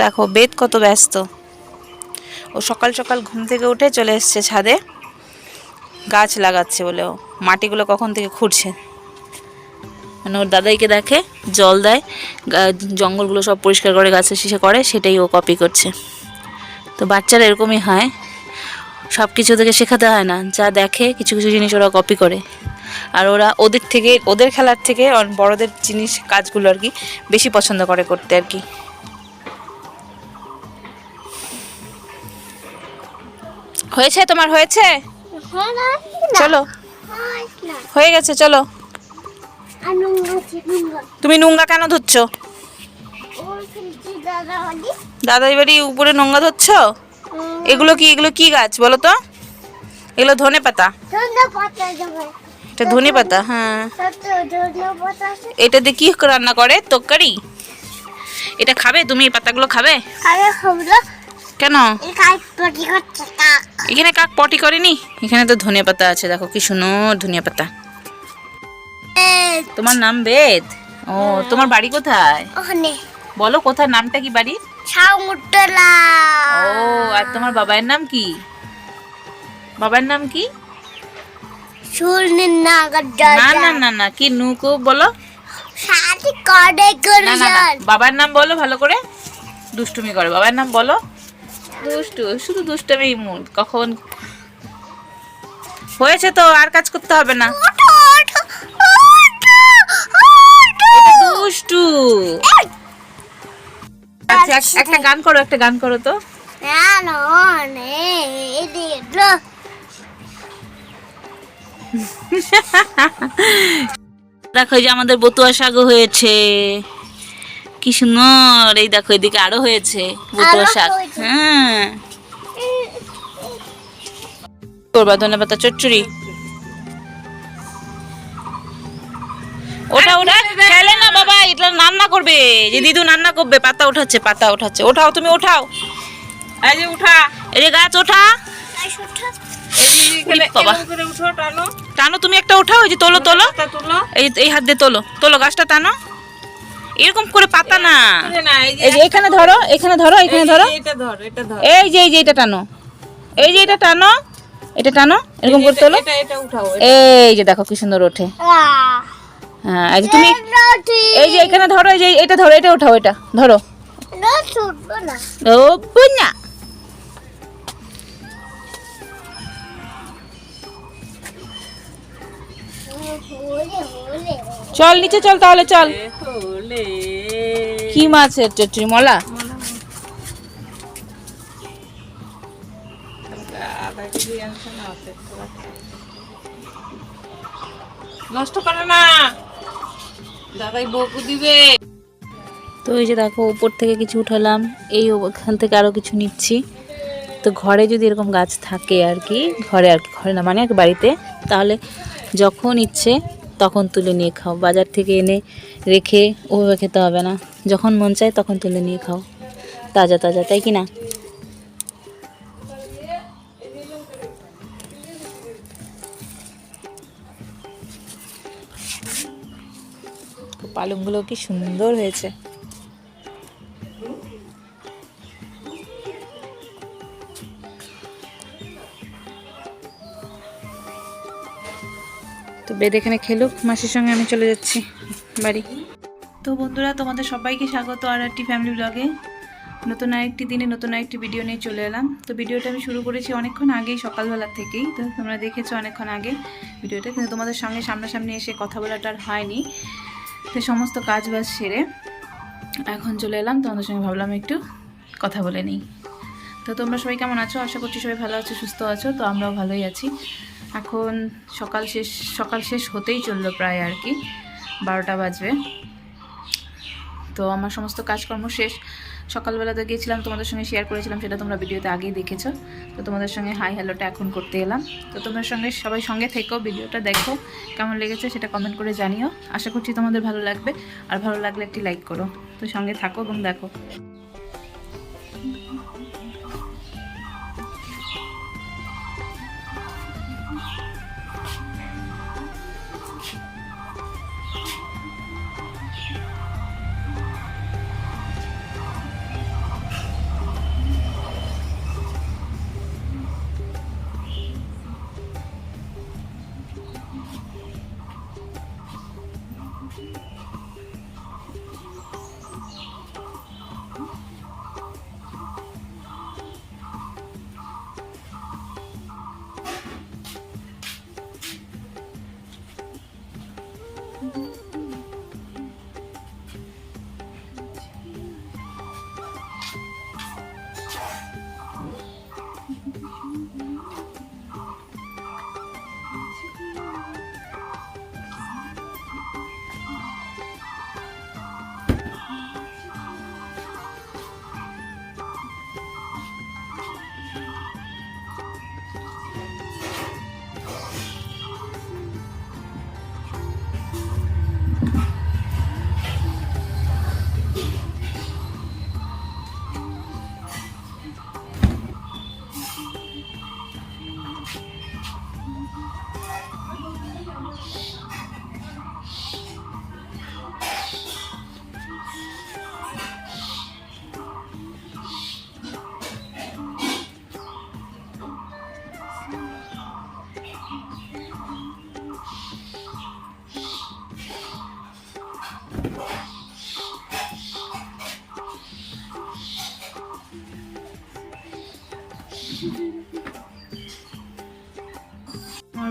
দেখো, বেদ কত ব্যস্ত। ও সকাল সকাল ঘুম থেকে উঠে চলে এসছে ছাদে। গাছ লাগাচ্ছে বলে ও। মাটিগুলো কখন থেকে খুঁড়ছে? মানে ওর দাদাইকে দেখে, জল দেয় জঙ্গলগুলো সব পরিষ্কার করে, গাছের শিশে করে, সেটাই ও কপি করছে। তো বাচ্চারা এরকমই হয়। সব কিছু থেকে শেখাতে হয় না। যা দেখে কিছু কিছু জিনিস ওরা কপি করে। আর ওরা ওদের থেকে, ওদের খেলার থেকে বড়দের জিনিস, কাজগুলো আর কি বেশি পছন্দ করে করতে আর কি। হয়েছে তোমার? হয়েছে? চলো। হয়ে গেছে চলো। তুমি নোংরা কেন ধরছ? দাদাই বাড়ি। উপরে নোংরা ধরছ? এগুলো কি এগুলো কি গাছ বলো তো? এগুলো ধনে পাতা। এটা ধনে পাতা হ্যাঁ। এটা দিয়ে কি রান্না করে? তরকারি? এটা খাবে? তুমি এই পাতাগুলো খাবে? কেন? এখানে কাক পটি করেনি? এখানে তো ধনে পাতা আছে দেখো কি সুন্দর ধনিয়া পাতা। তোমার নাম বেদ? ও তোমার বাড়ি কোথায়? ওখানে। বলো কোথায়? নামটা কি বাড়ি ছাউমুটলা ও আর তোমার বাবার নাম কি? বাবার নাম কি? না না না না না কি নুকো বলো। বাবার নাম বলো ভালো করে। দুষ্টুমি করে বাবার নাম বলো। দুষ্টু, শুধু দুষ্টুমি কখন? হয়েছে তো, আর কাজ করতে হবে না। দুষ্টু। আচ্ছা একটা গান করো, একটা গান করো তো। দেখো যে আমাদের বতুয়া শাক হয়েছে। কি সুন্দর এই দেখো এদিকে আরও হয়েছে আরও শাক। হ্যাঁ। করবা ধনে পাতা চচ্চড়ি? ওটা ওটা ফেলে না বাবা এটা রান্না করবে। যে দিদু রান্না করবে পাতা উঠাচ্ছে পাতা উঠাচ্ছে ওঠাও তুমি ওঠাও। এই যে উঠা। এই যে গাছ ওঠা। টানো। টানো তুমি একটা ওঠাও এই যে তোলো তোলো। এই হাত দিয়ে তোলো। তোলো গাছটা টানো। এরকম করে পাতা না এই যে এখানে ধরো এখানে ধরো এখানে ধরো এই যে এটা ধর এটা ধর এই যে এই যে এটা টানো এই যে এটা টানো এটা টানো এরকম করে তোলো এটা এটা উঠাও এই যে দেখো কি সুন্দর ওঠে হ্যাঁ এই যে তুমি এই যে এখানে ধরো এই যে এটা ধরো এটা উঠাও এটা ধরো ও বুনা চল নিচে চল তাহলে চল কি মলা। নষ্ট করে না। দাদাই বকু দিবে। তো এই যে দেখো উপর থেকে কিছু উঠালাম এই ওখান থেকে আরও কিছু নিচ্ছি। তো ঘরে যদি এরকম গাছ থাকে আর কি ঘরে আর কি ঘরে না মানে আর বাড়িতে তাহলে যখন ইচ্ছে তখন তুলে নিয়ে খাও। বাজার থেকে এনে রেখে ওভাবে খেতে হবে না। যখন মন চায় তখন তুলে নিয়ে খাও। তাজা তাজা, তাই কি না? পালংগুলো কি সুন্দর হয়েছে। তো বেদ এখানে খেলুক, মাসির সঙ্গে আমি চলে যাচ্ছি, বাড়ি। তো বন্ধুরা, তোমাদের সবাইকে স্বাগত আর একটি ফ্যামিলি ব্লগে। নতুন আরেকটি দিনে নতুন আরেকটি ভিডিও নিয়ে চলে এলাম। তো ভিডিওটা আমি শুরু করেছি অনেকক্ষণ আগেই, সকালবেলা থেকেই। তো তোমরা দেখেছ অনেকক্ষণ আগে ভিডিওটা, কিন্তু তোমাদের সঙ্গে সামনাসামনি এসে কথা বলাটা আর হয়নি। তো সমস্ত কাজ বাজ সেরে এখন চলে এলাম। তোমাদের সঙ্গে ভাবলাম একটু কথা বলে নিই। তো তোমরা সবাই কেমন আছো? আশা করছি সবাই ভালো আছো, সুস্থ আছো। তো আমরাও ভালোই আছি। এখন সকাল শেষ সকাল শেষ হতেই চলল প্রায় আর কি, বারোটা বাজবে। তো আমার সমস্ত কাজকর্ম শেষ। সকালবেলা তো গিয়েছিলাম, তোমাদের সঙ্গে শেয়ার করেছিলাম, সেটা তোমরা ভিডিওতে আগেই দেখেছ। তো তোমাদের সঙ্গে হাই হ্যালোটা এখন করতে এলাম। তো তোমার সঙ্গে, সবাই সঙ্গে থেকো, ভিডিওটা দেখো, কেমন লেগেছে সেটা কমেন্ট করে জানিও। আশা করছি তোমাদের ভালো লাগবে, আর ভালো লাগলে একটি লাইক করো। তো সঙ্গে থাকো এবং দেখো।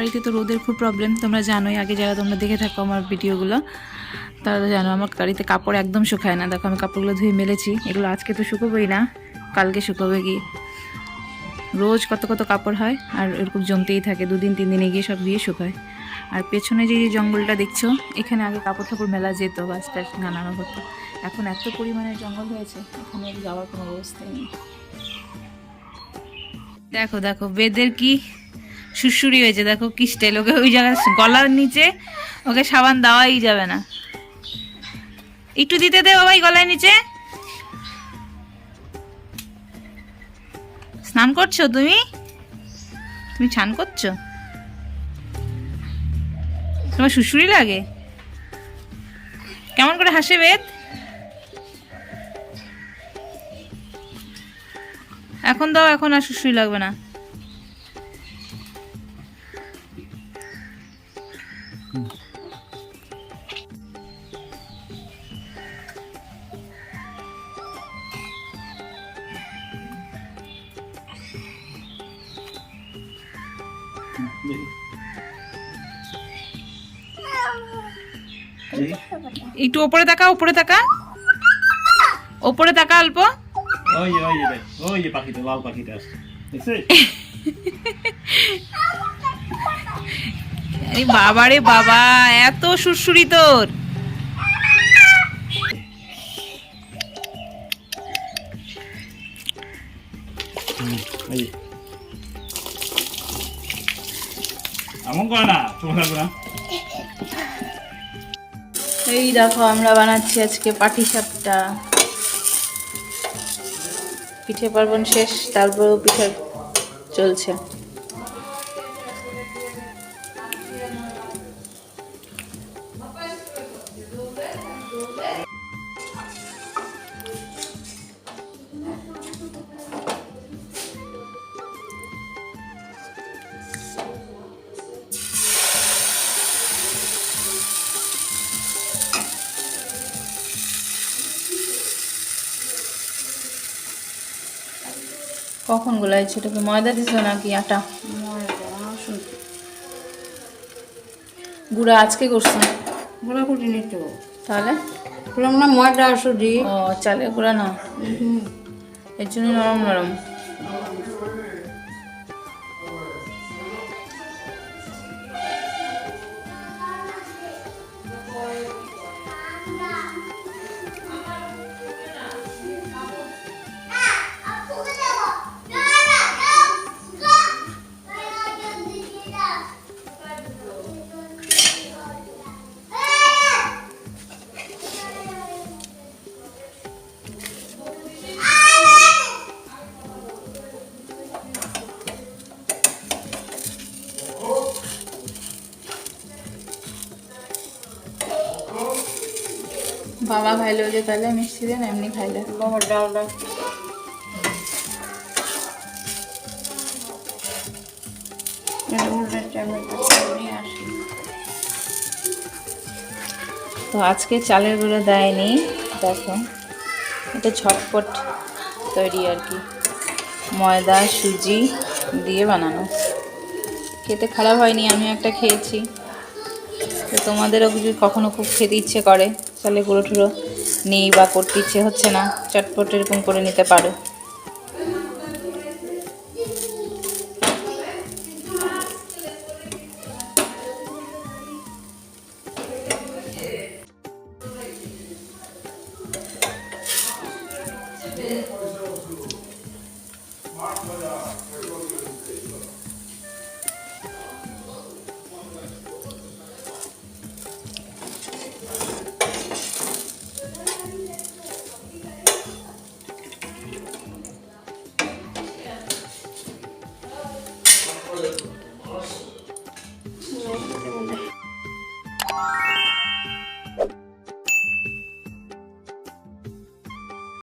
বাড়িতে তো রোদের খুব প্রবলেম তোমরা জানোই, আগে যারা তোমরা দেখে থাকো আমার ভিডিওগুলো, তারা তো জানো আমার গাড়িতে কাপড় একদম শুকায় না। দেখো আমি কাপড়গুলো ধুয়ে মেলেছি, এগুলো আজকে তো শুকোবোই না, কালকে শুকোবে গিয়ে রোজ কত কত কাপড় হয়, আর এরকম জমতেই থাকে, দুদিন তিন দিনে গিয়ে সব দিয়ে শুকায়। আর পেছনে যে জঙ্গলটা দেখছ, এখানে আগে কাপড় টাপড় মেলা যেত, বাস টাস নানানো হতো। এখন এত পরিমাণে জঙ্গল হয়েছে, এখানে যাওয়ার কোনো ব্যবস্থাই নেই। দেখো দেখো বেদের কি সুরসুরি হয়েছে, দেখো কি স্টাইল ওকে ওই জায়গায় গলার নিচে ওকে সাবান দেওয়াই যাবে না। একটু দিতে দে বাবাই গলার নিচে। স্নান করছ তুমি? তুমি স্নান করছ? তোমার সুসুরি লাগে? কেমন করে হাসে বেদ? এখন দাও, এখন আর সুসুরি লাগবে না। একটু ওপরে তাকা ওপরে তাকা। ওপরে তাকা অল্প। ওই ওই ওই পাখিটা লাল পাখিটা আসছে। বাবারে বাবা এত সুরসুরি তোর। এই দেখো আমরা বানাচ্ছি আজকে পাটি সাপটা। পিঠে পার্বণ শেষ তারপরেও পিঠে চলছে। কখন গোলাইছো এটাকে ময়দা দিছো নাকি আটা? গুঁড়া আজকে করছ। গুঁড়া করিনি তো। তাহলে? বললাম না ময়দা সুজি ও চালে গুঁড়া না এর জন্য নরম নরম। বাবা খাইলো যে তাহলে মিষ্টি দেন এমনি খাইলে বাবা ডাল ডাল এটা হচ্ছে আমি একটু নিয়ে আসি। তো আজকে চালের গুঁড়ো দেয়নি দেখো। এটা ঝটপট তৈরি আর কি। ময়দা সুজি দিয়ে বানানো। খেতে খারাপ হয়নি আমি একটা খেয়েছি। তো তোমাদেরও যদি কখনো খুব খেতে ইচ্ছে করে। চালের গুঁড়ো টুড়ো নেই বা করতে ইচ্ছে হচ্ছে না চটপট এরকম করে নিতে পারো।